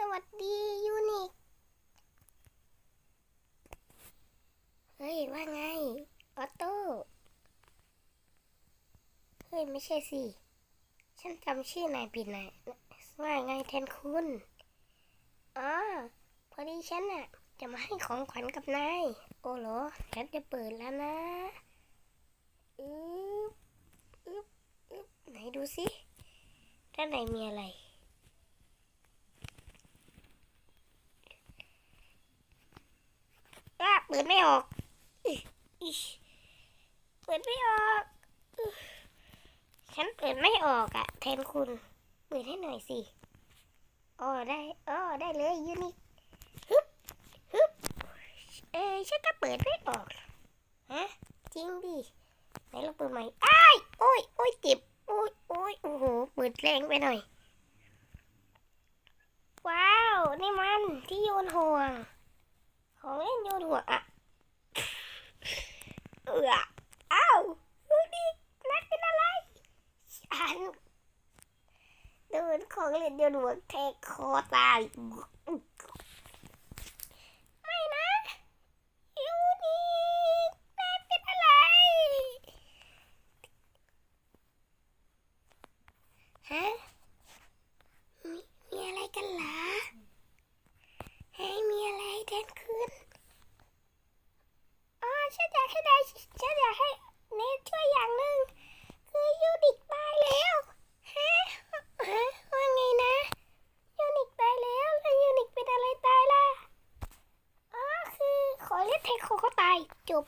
สวัสดียูนิค เฮ้ย ว่าไง ออโต้ เฮ้ย ไม่ใช่สิ ฉันจำชื่อนายผิดนะว่าไงแทนคุณ อ๋อ พอดีฉันน่ะจะมาให้ของขวัญกับนาย โอ้โหฉันจะเปิดแล้วนะอึ๊บอึ๊บอึ๊บไหนดูสิด้านในมีอะไร อะเปิดไม่ออกเปิดไม่ออกฉันเปิดไม่ออกอะแทนคุณ เปิดให้หน่อยสิอ๋อได้อ๋อได้เลยยูนิฮึบฮึบเอ้ยฉันก็เปิดไม่ออกฮะจริงดิไหนเราเปิดใหม่อ้ายโอ้ยโอ้ยเจ็บโอ้ยโอ้ยโอ้โหเปิดแรงไปหน่อย ว้าว นี่มันที่โยนห่วง โยนหัวอะเอืออ้าวดูดินัดเป็นอะไรฉันโดนของเล่นโยนหัวแทงคอตายไม่นะยูนินัดเป็นอะไรฮะมีมีอะไรกันเหรอเฮ้มีอะไรแทนคืน ฉันอยากให้ได้ฉันอยากให้เนทช่วยอย่างหนึ่งคือยูนิคตายแล้วฮะฮะว่าไงนะยูนิคตายแล้วแล้วยูนิคเป็นอะไรตายล่ะอ๋อคือขอเล่นเทคโคเขาตายจบ